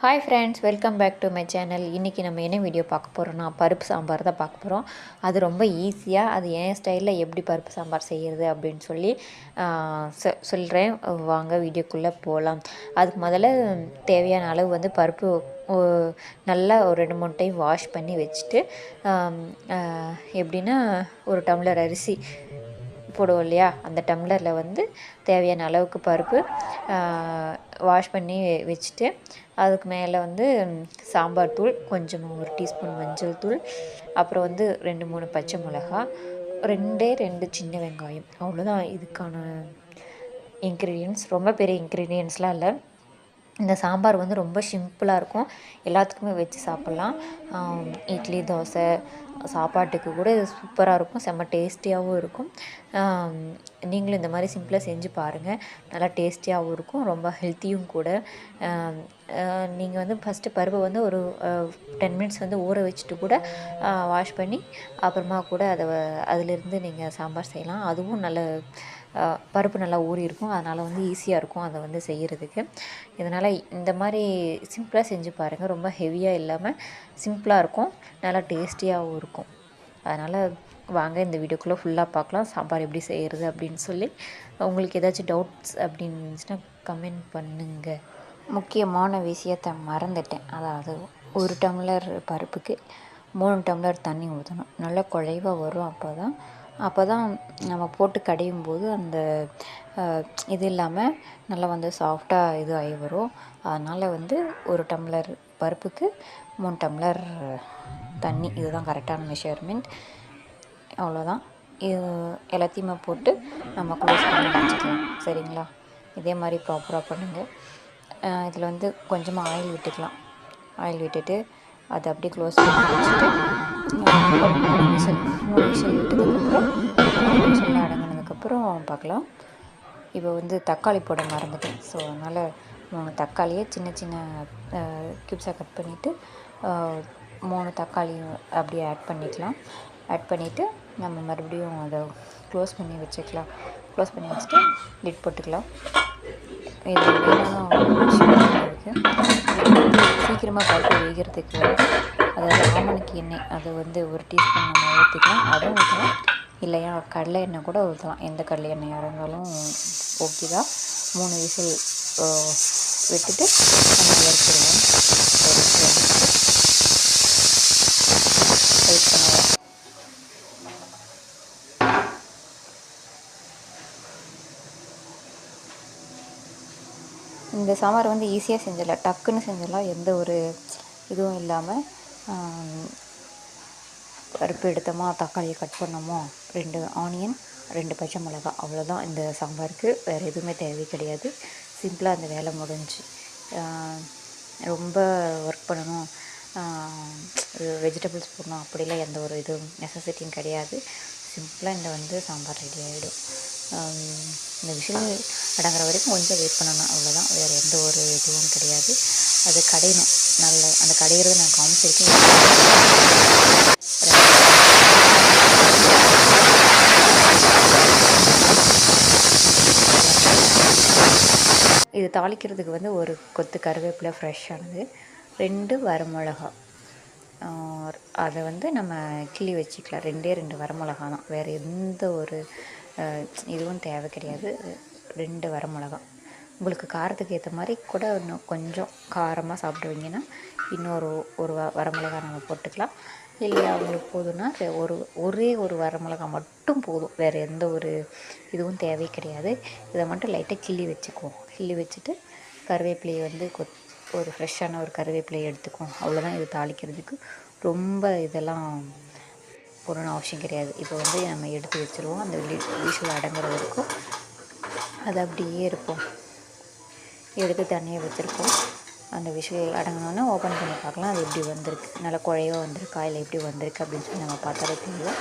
Hi friends welcome back to my channel இன்றைக்கி நம்ம என்ன வீடியோ பார்க்க போகிறோம்னா பருப்பு சாம்பார் தான் பார்க்க போகிறோம் அது ரொம்ப ஈஸியாக அது என் ஸ்டைலில் எப்படி பருப்பு சாம்பார் செய்கிறது அப்படின்னு சொல்லி சொல்கிறேன் வாங்க வீடியோக்குள்ளே போகலாம் அதுக்கு முதல்ல தேவையான அளவு வந்து பருப்பு நல்லா ஒரு ரெண்டு மூணு டைம் வாஷ் பண்ணி வச்சுட்டு எப்படின்னா ஒரு டம்ளர் அரிசி போடுவோம் இல்லையா? அந்த டம்ளரில் வந்து தேவையான அளவுக்கு பருப்பு வாஷ் பண்ணி வச்சுட்டு அதுக்கு மேலே வந்து சாம்பார் தூள் கொஞ்சமாக ஒரு டீஸ்பூன் மஞ்சள் தூள் அப்புறம் வந்து ரெண்டு மூணு பச்சை மிளகா ரெண்டே ரெண்டு சின்ன வெங்காயம். அவ்வளோதான் இதுக்கான இன்க்ரீடியன்ஸ் ரொம்ப பெரிய இன்க்ரீடியன்ஸ்லாம் இல்லை. இந்த சாம்பார் வந்து ரொம்ப சிம்பிளாக இருக்கும். எல்லாத்துக்குமே வச்சு சாப்பிட்லாம். இட்லி தோசை சாப்பாட்டுக்கு கூட இது சூப்பராக இருக்கும். செம்ம டேஸ்டியாகவும் இருக்கும். நீங்களும் இந்த மாதிரி சிம்பிளாக செஞ்சு பாருங்கள் நல்லா டேஸ்டியாகவும் இருக்கும். ரொம்ப ஹெல்த்தியும் கூட. நீங்கள் வந்து ஃபஸ்ட்டு பருப்பை வந்து ஒரு டென் மினிட்ஸ் வந்து ஊற வச்சுட்டு கூட வாஷ் பண்ணி அப்புறமா கூட அதை அதிலிருந்து நீங்கள் சாம்பார் செய்யலாம். அதுவும் நல்ல பருப்பு நல்லா ஊறி இருக்கும். அதனால் வந்து ஈஸியாக இருக்கும் அதை வந்து செய்கிறதுக்கு இதனால் இந்த மாதிரி சிம்பிளாக செஞ்சு பாருங்கள் ரொம்ப ஹெவியாக இல்லாமல் சிம்பிளாக இருக்கும். நல்லா டேஸ்டியாகவும் இருக்கும். அதனால் வாங்க இந்த வீடியோக்குள்ளே ஃபுல்லாக பார்க்கலாம் சாம்பார் எப்படி செய்கிறது அப்படின்னு சொல்லி. உங்களுக்கு ஏதாச்சும் டவுட்ஸ் அப்படின்னு இருந்துச்சுன்னா கமெண்ட் பண்ணுங்கள் முக்கியமான விஷயத்தை மறந்துட்டேன். அதாவது ஒரு டம்ளர் பருப்புக்கு மூணு டம்ளர் தண்ணி ஊற்றணும் நல்லா குழைவாக வரும் அப்போ தான் அப்போ தான் நம்ம போட்டு கடையும் போது அந்த இது இல்லாமல் நல்லா வந்து சாஃப்டாக இது ஆகி வரும். அதனால் வந்து ஒரு டம்ளர் பருப்புக்கு மூணு டம்ளர் தண்ணி. இதுதான் கரெக்டான மெஷர்மெண்ட் அவ்வளோதான் இது எல்லாத்தையுமே போட்டு நம்ம க்ளோஸ் பண்ணி வச்சுக்கலாம். சரிங்களா? இதே மாதிரி ப்ராப்பராக பண்ணுங்கள் இதில் வந்து கொஞ்சமாக ஆயில் விட்டுக்கலாம். ஆயில் விட்டுட்டு அதை அப்படியே க்ளோஸ் பண்ணி வச்சுட்டு அஹ், மூணு மூணு அடங்கினதுக்கப்புறம் பார்க்கலாம் இப்போ வந்து தக்காளி போட மறந்துட்டேன். ஸோ அதனால் மூணு தக்காளியை சின்ன சின்ன கியூப்ஸாக கட் பண்ணிவிட்டு மூணு தக்காளி அப்படியே ஆட் பண்ணிக்கலாம். ஆட் பண்ணிவிட்டு நம்ம மறுபடியும் அதை க்ளோஸ் பண்ணி வச்சுக்கலாம். க்ளோஸ் பண்ணி வச்சுட்டு லிட் போட்டுக்கலாம். இது என்னென்ன இருக்குது சீக்கிரமாக பருப்பு வேகிறதுக்கு அதாவது ஆமணக்கு எண்ணெய் அதை வந்து ஒரு டீஸ்பூன் நம்ம ஊற்றிக்கலாம் அதுவும் ஊற்றலாம் இல்லையா கடலை எண்ணெய் கூட ஊற்றலாம் எந்த கடலை எண்ணெயாக இருந்தாலும் ஓகே தான். மூணு விசில் விட்டுட்டு நம்ம வறுத்துருவோம் வெயிட் பண்ணுவோம் இந்த சாம்பார் வந்து ஈஸியாக செஞ்சிடலாம். டக்குன்னு செஞ்சிடலாம். எந்த ஒரு இதுவும் இல்லாமல் பருப்பு எடுத்தோமா தக்காளியை கட் பண்ணோமோ ரெண்டு ஆனியன் ரெண்டு பச்சை மிளகா அவ்வளோதான் இந்த சாம்பாருக்கு வேறு எதுவுமே தேவை கிடையாது. சிம்பிளாக அந்த வேலை முடிஞ்சு. ரொம்ப ஒர்க் பண்ணணும். வெஜிடபிள்ஸ் போடணும். அப்படிலாம் எந்த ஒரு இதுவும் நெசசிட்டியும் கிடையாது. சிம்பிளாக இந்த வந்து சாம்பார் ரெடி ஆகிடும் இந்த விஷயம் அடங்குற வரைக்கும் கொஞ்சம் வெயிட் பண்ணணும். அவ்வளோதான் வேறு எந்த ஒரு இதுவும் கிடையாது. அது கடையணும். நல்ல அந்த கடையிறத நான் காமிச்சிருக்கேன் இது தாளிக்கிறதுக்கு வந்து ஒரு கொத்து கருவேப்பிலை ஃப்ரெஷ்ஷானது ரெண்டு வரமிளகா. அதை வந்து நம்ம கிள்ளி வச்சுக்கலாம். ரெண்டே ரெண்டு வரமிளகா தான். வேறு எந்த ஒரு இதுவும் தேவை கிடையாது. ரெண்டு வரமிளகா. உங்களுக்கு காரத்துக்கு ஏற்ற மாதிரி கூட இன்னும் கொஞ்சம் காரமாக சாப்பிடுவீங்கன்னா இன்னொரு ஒரு வ வரமிளகா நம்ம போட்டுக்கலாம். இல்லையா அவங்களுக்கு போதும்னா ஒரு ஒரே ஒரு வரமிளகா மட்டும் போதும். வேறு எந்த ஒரு இதுவும் தேவை கிடையாது. இதை மட்டும் லைட்டாக கிள்ளி வச்சுக்குவோம். கிள்ளி வச்சுட்டு கருவேப்பிலையை வந்து கொத் ஒரு ஃப்ரெஷ்ஷான ஒரு கருவேப்பிலையை எடுத்துக்குவோம். அவ்வளோதான் இது தாளிக்கிறதுக்கு. ரொம்ப இதெல்லாம் போடணும் அவசியம் கிடையாது. இப்போ வந்து நம்ம எடுத்து வச்சுருவோம். அந்த விஷயம் அடங்குற வரைக்கும் அது அப்படியே இருப்போம். எடுத்து தண்ணியை வச்சுருக்கோம். அந்த விஷயம் அடங்கினோன்னே ஓப்பன் பண்ணி பார்க்கலாம். அது எப்படி வந்திருக்கு? நல்லா குழையோ வந்திருக்கா? இல்லை எப்படி வந்திருக்கு அப்படின்னு சொல்லி நம்ம பார்த்தாலே தெரியும்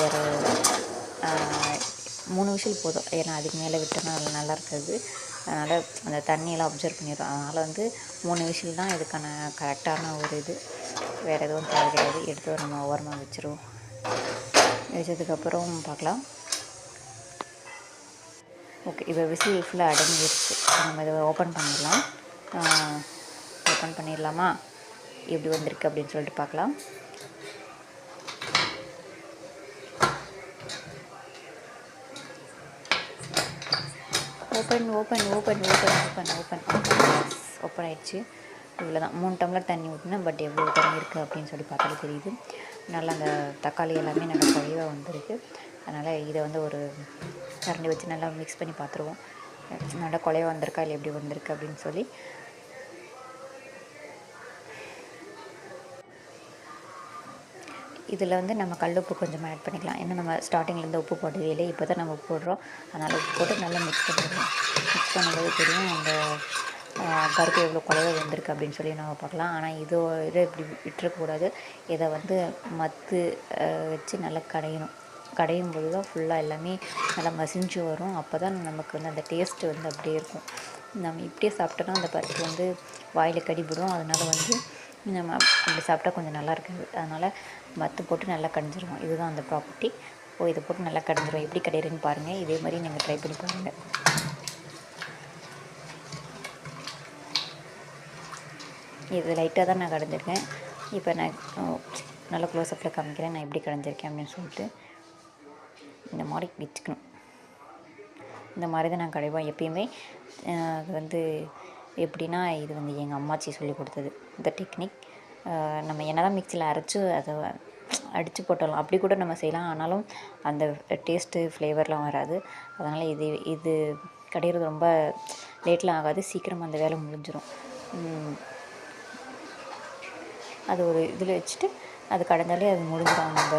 வேறு மூணு விஷயம் போதும். ஏன்னா அதுக்கு மேலே விட்டோம்னா அது நல்லா இருக்காது. அதனால் அந்த தண்ணியெல்லாம் அப்சர்வ் பண்ணிடும் அதனால் வந்து மூணு விஷயம் தான் இதுக்கான கரெக்டான ஒரு இது. வேறு எதுவும் தேவை கிடையாது எடுத்து நம்ம ஓரமாக வச்சுருவோம். வச்சதுக்கப்புறம் பார்க்கலாம். ஓகே இப்போ விசில் ஃபுல்லாக அடங்கிடுச்சு நம்ம இதை ஓப்பன் பண்ணிடலாம். ஓப்பன் பண்ணிடலாமா? எப்படி வந்திருக்கு அப்படின்னு சொல்லிட்டு பார்க்கலாம். Open open open open open open open ஆயிடுச்சு. இவ்வளோ தான் மூணு டம்ளர் தண்ணி ஊற்றினேன் பட் எவ்வளோ தண்ணி இருக்குது அப்படின்னு சொல்லி பார்த்தாலே தெரியுது. நல்லா அந்த தக்காளி எல்லாமே நல்லா குறைவாக வந்திருக்கு. அதனால் இதை வந்து ஒரு கரண்டி வச்சு நல்லா மிக்ஸ் பண்ணி பார்த்துருவோம் நல்லா கொலையாக வந்திருக்கா இல்லை எப்படி வந்திருக்கு அப்படின்னு சொல்லி. இதில் வந்து நம்ம கல் உப்பு கொஞ்சமாக ஆட் பண்ணிக்கலாம். ஏன்னா நம்ம ஸ்டார்டிங்லேருந்து உப்பு போட்டதே இல்லை இப்போ தான் நம்ம உப்பு போடுறோம். அதனால் உப்பு போட்டு நல்லா மிக்ஸ் பண்ணிடுவோம் மிக்ஸ் பண்ணும்போது தெரியும் அந்த பருப்பு எவ்வளோ குழவை வந்திருக்கு அப்படின்னு சொல்லி நம்ம பார்க்கலாம். ஆனால் இதோ இதை இப்படி விட்டுறக்கூடாது. இதை வந்து மத்து வச்சு நல்லா கடையணும். கடையும் போது தான் ஃபுல்லாக எல்லாமே நல்லா மசிஞ்சு வரும். அப்போ தான் நமக்கு வந்து அந்த டேஸ்ட்டு வந்து அப்படியே இருக்கும். நம்ம இப்படியே சாப்பிட்டோன்னா அந்த பருப்பு வந்து வாயில் கடிபிடும். அதனால் வந்து நம்ம அப்படி சாப்பிட்டா கொஞ்சம் நல்லா இருக்காது. அதனால் மத்து போட்டு நல்லா கடைஞ்சிருவோம். இதுதான் அந்த ப்ராப்பர்ட்டி ஓ இதை போட்டு நல்லா கடைஞ்சிரும். எப்படி கடையிறேன்னு பாருங்கள் இதே மாதிரி நீங்கள் ட்ரை பண்ணி பாருங்கள் இது லைட்டாக தான் நான் கடைஞ்சிருக்கேன். இப்போ நான் நல்லா க்ளோஸ்அப்பில் காமிக்கிறேன். நான் எப்படி கடைஞ்சிருக்கேன் அப்படின்னு சொல்லிட்டு. இந்த மாதிரி வச்சுக்கணும். இந்த மாதிரி தான் நான் கடைவோம் எப்பயுமே அது வந்து எப்படின்னா இது வந்து எங்கள் அம்மாச்சி சொல்லி கொடுத்தது. இந்த டெக்னிக் நம்ம என்ன தான் மிக்சியில் அரைச்சி அதை அடித்து போட்டலாம் அப்படி கூட நம்ம செய்யலாம். ஆனாலும் அந்த டேஸ்ட்டு ஃப்ளேவர்லாம் வராது. அதனால் இது இது கடையிறது ரொம்ப லேட்லாம் ஆகாது. சீக்கிரம் அந்த வேலை முடிஞ்சிடும் அது ஒரு இதில் வச்சுட்டு அது கடந்தாலே அது முடிஞ்சிடும் அந்த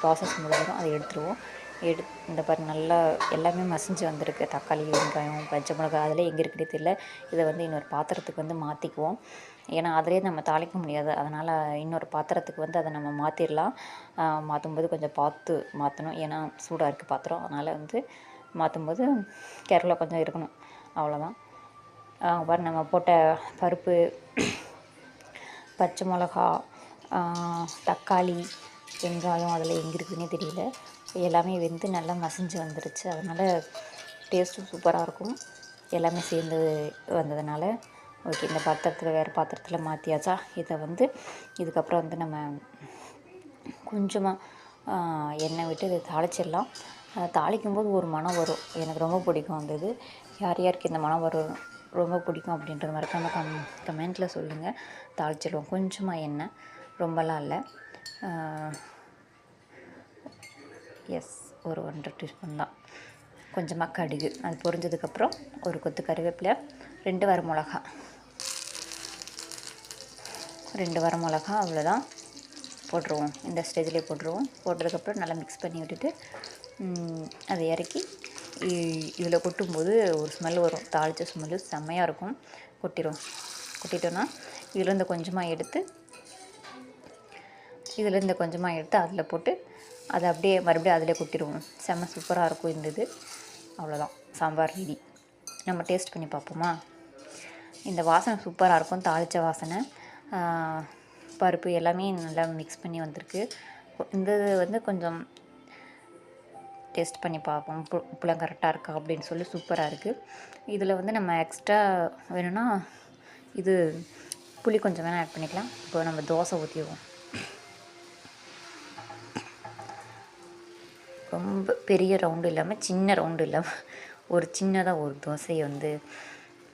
ப்ராசஸ் முடிஞ்சிடும் அதை எடுத்துருவோம். எடு இந்த பாரு நல்லா எல்லாமே மசிஞ்சு வந்திருக்கு. தக்காளி வெங்காயம் பச்சை மிளகாய் அதில் எங்கே இருக்குன்னே தெரியல. இதை வந்து இன்னொரு பாத்திரத்துக்கு வந்து மாற்றிக்குவோம் ஏன்னா அதிலே நம்ம தாளிக்க முடியாது. அதனால் இன்னொரு பாத்திரத்துக்கு வந்து அதை நம்ம மாற்றிடலாம் மாற்றும்போது கொஞ்சம் பார்த்து மாற்றணும் ஏன்னா சூடாக இருக்குது பாத்திரம். அதனால் வந்து மாற்றும்போது கேரளா கொஞ்சம் இருக்கணும். அவ்வளோதான் பாரு நம்ம போட்ட பருப்பு பச்சை மிளகா தக்காளி வெங்காயம் அதில் எங்கே இருக்குதுன்னே தெரியல. எல்லாமே வெந்து நல்லா மசிஞ்சு வந்துருச்சு. அதனால் டேஸ்ட்டும் சூப்பராக இருக்கும். எல்லாமே சேர்ந்து வந்ததுனால ஓகே இந்த பாத்திரத்தில் வேறு பாத்திரத்தில் மாற்றியாச்சா இதை வந்து இதுக்கப்புறம் வந்து நம்ம கொஞ்சமாக எண்ணெய் விட்டு இதை தாளிச்சிடலாம். தாளிக்கும் போது ஒரு மனம் வரும். எனக்கு ரொம்ப பிடிக்கும் அந்த இது. யார் யாருக்கு இந்த மனம் வரும் ரொம்ப பிடிக்கும் அப்படின்றது நம்ம கம் கமெண்ட்டில் சொல்லுங்கள் தாளிச்சிடுவோம். கொஞ்சமாக எண்ணெய் ரொம்பலாம் இல்லை. எஸ் ஒரு ஒன்றரை டீஸ்பூன் தான். கொஞ்சமாக கடுகு. அது பொரிஞ்சதுக்கப்புறம் ஒரு கொத்து கருவேப்பிலை ரெண்டு வர மிளகா. ரெண்டு வர மிளகா அவ்வளோதான் போட்டுருவோம். இந்த ஸ்டேஜ்லேயே போட்டுருவோம். போட்டதுக்கப்புறம் நல்லா மிக்ஸ் பண்ணி விட்டுட்டு அதை இறக்கி இதில் கொட்டும்போது ஒரு ஸ்மெல் வரும். தாளித்த ஸ்மெல்லு செம்மையாக இருக்கும். கொட்டிடும் கொட்டிட்டோன்னா இதுலேருந்து கொஞ்சமாக எடுத்து இதுலேருந்து கொஞ்சமாக எடுத்து அதில் போட்டு அதை அப்படியே மறுபடியும் அதில் கொட்டிடுவோம். செம்ம சூப்பராக இருக்கும் இந்த இது. அவ்வளோதான் சாம்பார் ரெடி நம்ம டேஸ்ட் பண்ணி பார்ப்போமா? இந்த வாசனை சூப்பராக இருக்கும். தாளித்த வாசனை. பருப்பு எல்லாமே நல்லா மிக்ஸ் பண்ணி வந்திருக்கு. இந்த இது வந்து கொஞ்சம் டேஸ்ட் பண்ணி பார்ப்போம். உப்பு உப்புலாம் கரெக்டாக இருக்கா அப்படின்னு சொல்லி சூப்பராக இருக்குது இதில் வந்து நம்ம எக்ஸ்ட்ரா வேணும்னா இது புளி கொஞ்சம் வேணால் ஆட் பண்ணிக்கலாம். இப்போ நம்ம தோசை ஊற்றிடுவோம் ரொம்ப பெரிய ரவுண்டு இல்லாமல் சின்ன ரவுண்டு இல்லாமல் ஒரு சின்னதாக ஒரு தோசையை வந்து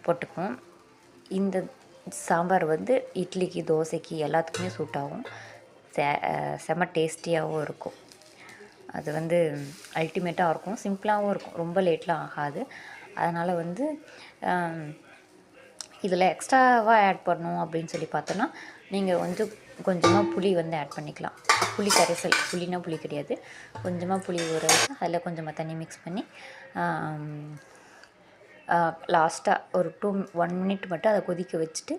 போட்டுக்குவோம். இந்த சாம்பார் வந்து இட்லிக்கு தோசைக்கு எல்லாத்துக்குமே சூட் ஆகும். செ செம டேஸ்டியாகவும் இருக்கும். அது வந்து அல்டிமேட்டாக இருக்கும். சிம்பிளாகவும் இருக்கும். ரொம்ப லேட்லாம் ஆகாது. அதனால் வந்து இதில் எக்ஸ்ட்ராவாக ஆட் பண்ணும் அப்படின்னு சொல்லி பார்த்தோன்னா நீங்கள் வந்து கொஞ்சமாக புளி வந்து ஆட் பண்ணிக்கலாம். புளி கரைசல் புளினா புளி கிடையாது. கொஞ்சமாக புளி ஊற வச்சு அதில் கொஞ்சமாக தண்ணி மிக்ஸ் பண்ணி லாஸ்ட்டாக ஒரு டூ ஒன் மினிட் மட்டும் அதை கொதிக்க வச்சுட்டு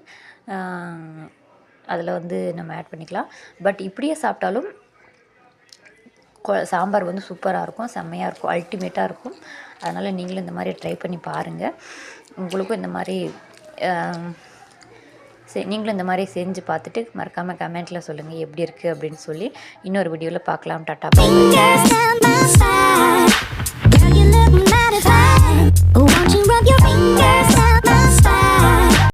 அதில் வந்து நம்ம ஆட் பண்ணிக்கலாம். பட் இப்படியே சாப்பிட்டாலும் கொ- சாம்பார் வந்து சூப்பராக இருக்கும் செம்மையாக இருக்கும் அல்டிமேட்டாக இருக்கும். அதனால் நீங்களும் இந்த மாதிரி ட்ரை பண்ணி பாருங்கள் உங்களுக்கும் இந்த மாதிரி சரி நீங்களும் இந்த மாதிரி செஞ்சு பார்த்துட்டு மறக்காமல் கமெண்ட்டில் சொல்லுங்கள் எப்படி இருக்குது அப்படின்னு சொல்லி. இன்னொரு வீடியோவில் பார்க்கலாம். டாட்டா